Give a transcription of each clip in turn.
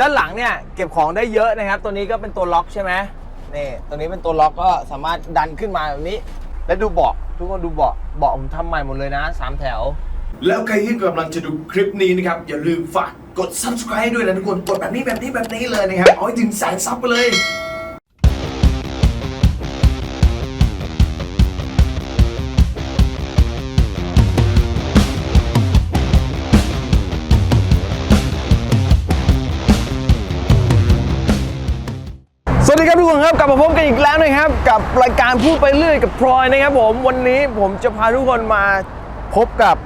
ด้านหลังเนี่ยเก็บของได้เยอะนะครับ ตัวนี้ก็เป็นตัวล็อกใช่ไหมนี่ตัวนี้เป็นตัวล็อกก็สามารถดันขึ้นมาแบบนี้ แล้วดูเบาะทุกคนดูเบาะเบาะผมทำใหม่หมดเลยนะสามแถว แล้วใครที่กำลังจะดูคลิปนี้นะครับ อย่าลืมฝากกด subscribe ด้วยนะทุกคน กดแบบนี้แบบนี้แบบนี้เลยนะครับ เอาให้ถึงแสนซับไปเลย ครับทุกคนครับกลับมาพบกันอีกแล้วนะครับ กับรายการพูดไปเรื่อยกับพลอยนะครับผมวันนี้ผมจะพาทุกคนมาพบกับ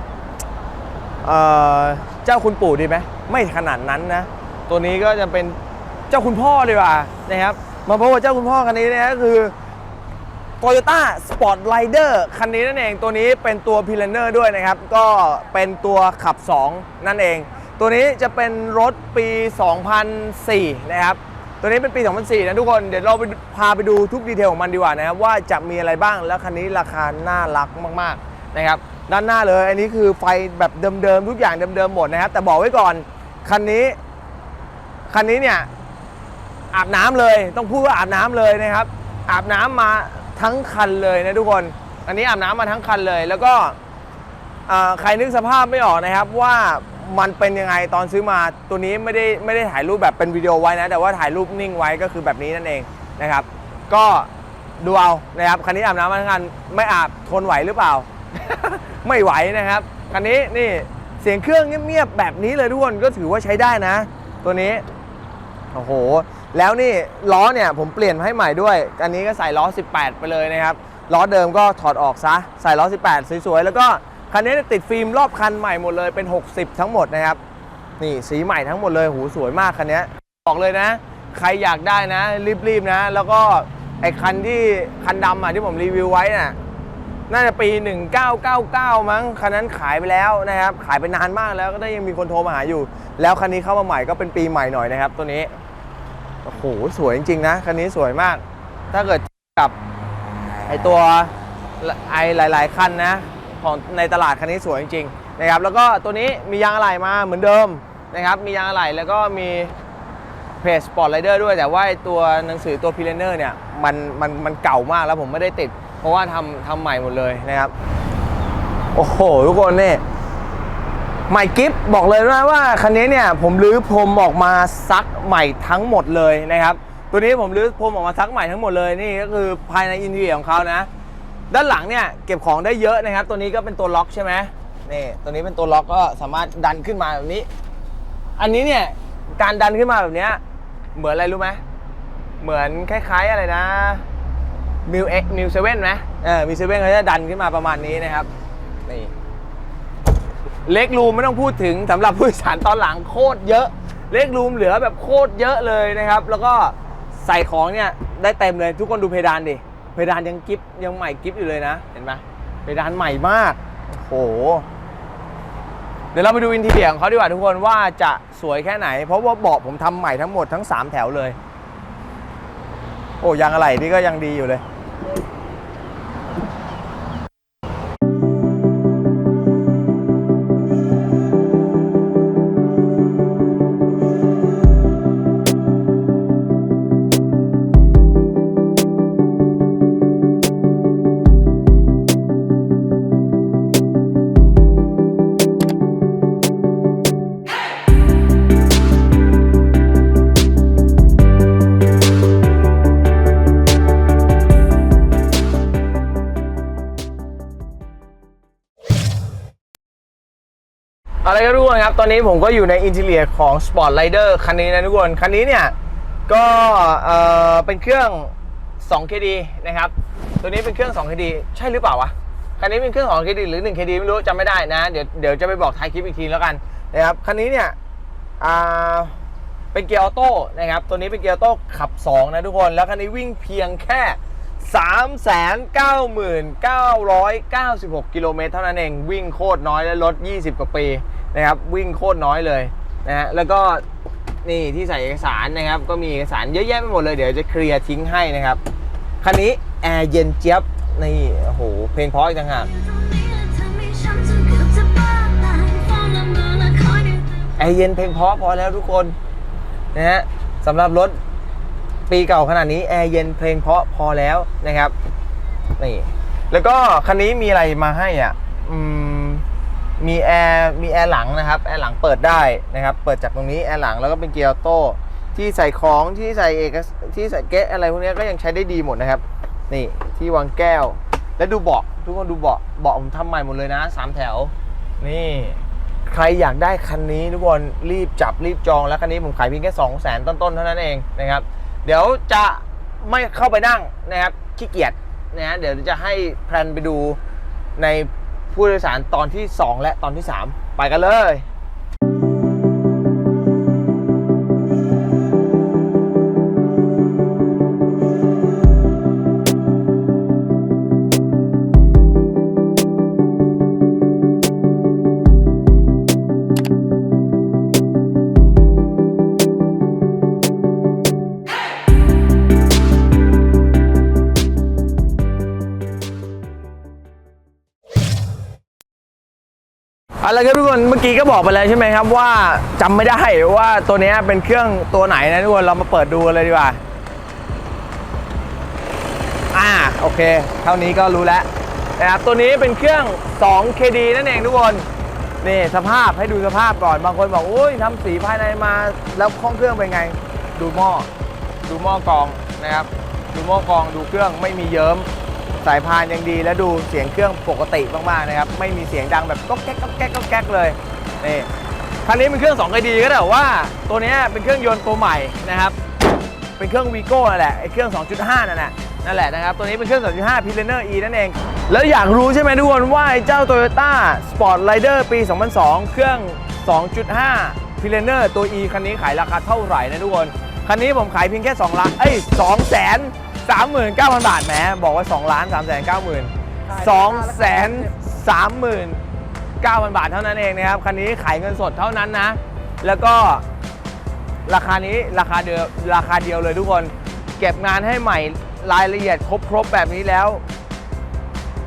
เอ่อเจ้าคุณปู่ดีไหมไม่ขนาดนั้นนะ ตัวนี้ก็จะเป็นเจ้าคุณพ่อดีกว่านะครับ มาพบกับเจ้าคุณพ่อคันนี้นะก็คือ Toyota Sport Rider คันนี้นั่นเองตัวนี้เป็นตัว p i l a n e r ด้วยนะครับ ก็เป็นตัวขับ 2 นั่นเอง ตัวนี้จะเป็นรถปี 2004 นะครับ ตัวนี้เป็นปี 2004 นะทุกคน เดี๋ยวเราไปพาไปดูทุกดีเทลของมันดีกว่านะครับว่าจะมีอะไรบ้าง แล้วคันนี้ราคาน่ารักมากๆนะครับ ด้านหน้าเลย อันนี้คือไฟแบบเดิมๆ ทุกอย่างเดิมๆ หมดนะครับ แต่บอกไว้ก่อน คันนี้ คันนี้เนี่ยอาบน้ำเลย ต้องพูดว่าอาบน้ำเลยนะครับ อาบน้ำมาทั้งคันเลยนะทุกคน อันนี้อาบน้ำมาทั้งคันเลย แล้วก็ใครนึกสภาพไม่ออกนะครับว่า มันเป็นยังไงตอนซื้อมาตัวนี้ไม่ได้ไม่ได้ถ่ายรูปแบบเป็นวิดีโอไว้นะ แต่ว่าถ่ายรูปนิ่งไว้ก็คือแบบนี้นั่นเองนะครับ ก็ดูเอานะครับคันนี้อาบน้ำมาทั้งคันไม่อาบทนไหวหรือเปล่า ไม่ไหวนะครับคันนี้นี่เสียงเครื่องเงียบๆแบบนี้เลยทุกคนก็ถือว่าใช้ได้นะ ตัวนี้โอ้โห แล้วนี่ล้อเนี่ยผมเปลี่ยนให้ใหม่ด้วยอันนี้ก็ใส่ล้อ 18 ไปเลยนะครับล้อเดิมก็ถอดออกซะใส่ล้อ 18 สวยๆแล้วก็ คันนี้ติดฟิล์มรอบคันใหม่หมดเลยเป็น 60 ทั้งหมดนะครับ นี่สีใหม่ทั้งหมดเลยหูสวยมากคันนี้บอกเลยนะ ใครอยากได้นะ รีบๆนะ แล้วก็ไอ้คันที่คันดำอะที่ผมรีวิวไว้น่ะน่าจะปี 1999 มั้งคันนั้นขายไปแล้วนะครับ ขายไปนานมากแล้วก็ได้ยังมีคนโทรมาหาอยู่ แล้วคันนี้เข้ามาใหม่ก็เป็นปีใหม่หน่อยนะครับ ตัวนี้โอ้โหสวยจริงๆนะคันนี้สวยมาก ถ้าเกิดกับไอตัวไอหลาย ๆ คันนะ ของในตลาดคันนี้สวยจริงๆนะครับแล้วก็ตัวนี้มียางอะไหล่มาเหมือนเดิมนะครับมียางอะไหล่แล้วก็มีเพจ Sport Rider ด้วยแต่ว่าตัวหนังสือตัว p i l a n e r เนี่ยมันมันมันเก่ามากแล้วผมไม่ได้ติด เพราะว่าทำทำใหม่หมดเลยนะครับ โอ้โห ทุกคนเนี่ใหม่กิฟต์บอกเลยนะว่าคันนี้เนี่ยผมรื้อพรมออกมาซักใหม่ทั้งหมดเลยนะครับ ตัวนี้ผมรื้อพรมออกมาซักใหม่ทั้งหมดเลยนี่ก็คือภายในอินเทียของเขานะ ด้านหลังเนี่ยเก็บของได้เยอะนะครับ ตัวนี้ก็เป็นตัวล็อกใช่ไหมนี่ตัวนี้เป็นตัวล็อกก็สามารถดันขึ้นมาแบบนี้ อันนี้เนี่ยการดันขึ้นมาแบบเนี้ยเหมือนอะไรรู้ไหมเหมือนคล้ายๆอะไรนะมิวเอ็กมิวเซเว่นไหมเออมิวเซเว่นเขาจะดันขึ้นมาประมาณนี้นะครับนี่เล็กรูมไม่ต้องพูดถึงสำหรับผู้โดยสารตอนหลังโคตรเยอะ เล็กรูมเหลือแบบโคตรเยอะเลยนะครับ แล้วก็ใส่ของเนี่ยได้เต็มเลยทุกคนดูเพดานดิ เพดานยังกิฟยังใหม่กิฟอยู่เลยนะ เห็นไหมเพดานใหม่มากโอ้โห เดี๋ยวเราไปดูอินทีเรียของเขาดีกว่าทุกคนว่าจะสวยแค่ไหน เพราะว่าเบาะผมทำใหม่ทั้งหมดทั้ง 3 แถวเลย โอ้ยางอะไรนี่ก็ยังดีอยู่เลย อะครับทุกคนครับ ตอนนี้ผมก็อยู่ในอินเท i รียของ Sport Rider คันนี้นะทุกคน คันนี้เนี่ย ก็เออเป็นเครื่อง 2KD นะครับ ตัวนี้เป็นเครื่อง 2KD ใช่หรือเปล่าวะ คันนี้เป็นเครื่อง 2KD หรือ 1KD ไม่รู้จำไม่ได้นะ เดี๋ยวเดี๋ยวจะไปบอกท้ายคลิปอีกทีแล้วกันนะครับ คันนี้เนี่ยอ่าเป็นเกียร์ออโต้นะครับ ตัวนี้เป็นเกียร์ออโต้ขับ 2 นะทุกคน แล้วคันนี้วิ่งเพียงแค่ 399,996 กิโลเมตรเท่านั้นเอง วิ่งโคตรน้อยและรถ20 กว่าปี นะครับวิ่งโคตรน้อยเลยนะฮะแล้วก็นี่ที่ใส่เอกสารนะครับ ก็มีเอกสารเยอะแยะไปหมดเลยเดี๋ยวจะเคลียร์ทิ้งให้นะครับคันนี้แอร์เย็นเจี๊ยบนี่โอ้โหเพลงเพราะอีกต่างหากแอร์เย็นเพลงเพราะพอแล้วทุกคนนะฮะสำหรับรถปีเก่าขนาดนี้แอร์เย็นเพลงเพราะพอแล้วนะครับนี่แล้วก็คันนี้มีอะไรมาให้อะอืม มีแอร์มีแอร์หลังนะครับแอร์หลังเปิดได้นะครับเปิดจากตรงนี้แอร์หลังแล้วก็เป็นเกียร์ออโต้ที่ใส่ของที่ใส่เอกที่ใส่เกะอะไรพวกนี้ก็ยังใช้ได้ดีหมดนะครับ นี่ที่วางแก้ว และดูเบาะทุกคนดูเบาะเบาะผมทำใหม่หมดเลยนะสามแถว นี่ใครอยากได้คันนี้ทุกคนรีบจับรีบจองแล้วคันนี้ผมขายเพียงแค่2 0 0แสนต้นๆเท่านั้นเองนะครับ เดี๋ยวจะไม่เข้าไปนั่งนะครับขี้เกียจนะฮะเดี๋ยวจะให้แพลนไปดูใน ผู้โดยสารตอนที่ 2 และตอนที่ 3 ไปกันเลย เอาละครับทุกคนเมื่อกี้ก็บอกไปแล้วใช่ไหมครับว่าจำไม่ได้ว่าตัวนี้เป็นเครื่องตัวไหนนะทุกคนเรามาเปิดดูเลยดีกว่าอ่าโอเค เท่านี้ก็รู้แล้วนะครับตัวนี้เป็นเครื่อง 2 KD นั่นเองทุกคนนี่สภาพให้ดูสภาพก่อนบางคนบอกโอ้ยทำสีภายในมาแล้วห้องเครื่องเป็นไง ดูหม้อดูหม้อกรองนะครับ ดูหม้อกรองดูเครื่องไม่มีเยิ้ม สายพานยังดีและดูเสียงเครื่องปกติมากๆนะครับ ไม่มีเสียงดังแบบก๊อกแก๊กก๊อกแก๊กก๊อกแก๊กเลยนี่คันนี้เป็นเครื่อง2 KD ก็แต่ว่าตัวนี้เป็นเครื่องยนต์ตัวใหม่นะครับ เป็นเครื่องวีโก้นั่นแหละไอ้เครื่อง 2.5 นั่นแหละนั่นแหละนะครับ ตัวนี้เป็นเครื่อง 2.5 p i l a n e r E นั่นเอง แล้วอยากรู้ใช่ไหมทุกคนว่าไอ้เจ้า Toyota Sport Rider ปี 2002 เครื่อง 2.5 p i l a n e r ตัว E คันนี้ขายราคาเท่าไหร่นะทุกคน คันนี้ผมขายเพียงแค่2ล้านเอ้ย2แสน 39,000 บาทแหมบอกว่า 2 ล้าน3แสน9 0 0 0 2แสน3 9,000 บาทเท่านั้นเองนะครับ คันนี้ขายเงินสดเท่านั้นนะ แล้วก็ราคานี้ราคาเดียวราคาเดียวเลยทุกคน เก็บงานให้ใหม่รายละเอียดครบครบแบบนี้แล้ว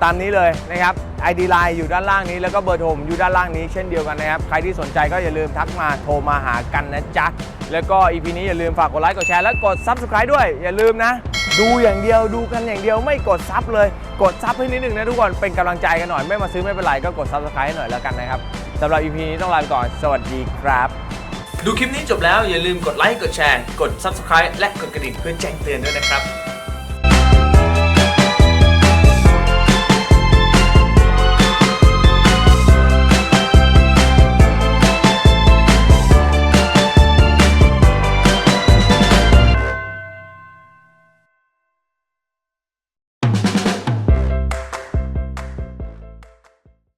ตามนี้เลยนะครับ ID Line อยู่ด้านล่างนี้แล้วก็เบอร์โทรผมอยู่ด้านล่างนี้เช่นเดียวกันนะครับ ใครที่สนใจก็อย่าลืมทักมาโทรมาหากันนะจ๊ะ แล้วก็ EP นี้อย่าลืมฝากกดไลค์กดแชร์และกด Subscribe ด้วยอย่าลืมนะ ดูอย่างเดียวดูกันอย่างเดียวไม่กดซับเลย กดซับให้นิดหนึ่งนะทุกคนเป็นกำลังใจกันหน่อยไม่มาซื้อไม่เป็นไรก็กดซับสไครต์ให้หน่อยแล้วกันนะครับสำหรับ EP นี้ต้องลาไปก่อน สวัสดีครับ ดูคลิปนี้จบแล้วอย่าลืมกดไลค์กดแชร์ กด Subscribe และกดกระดิ่งเพื่อแจ้งเตือนด้วยนะครับ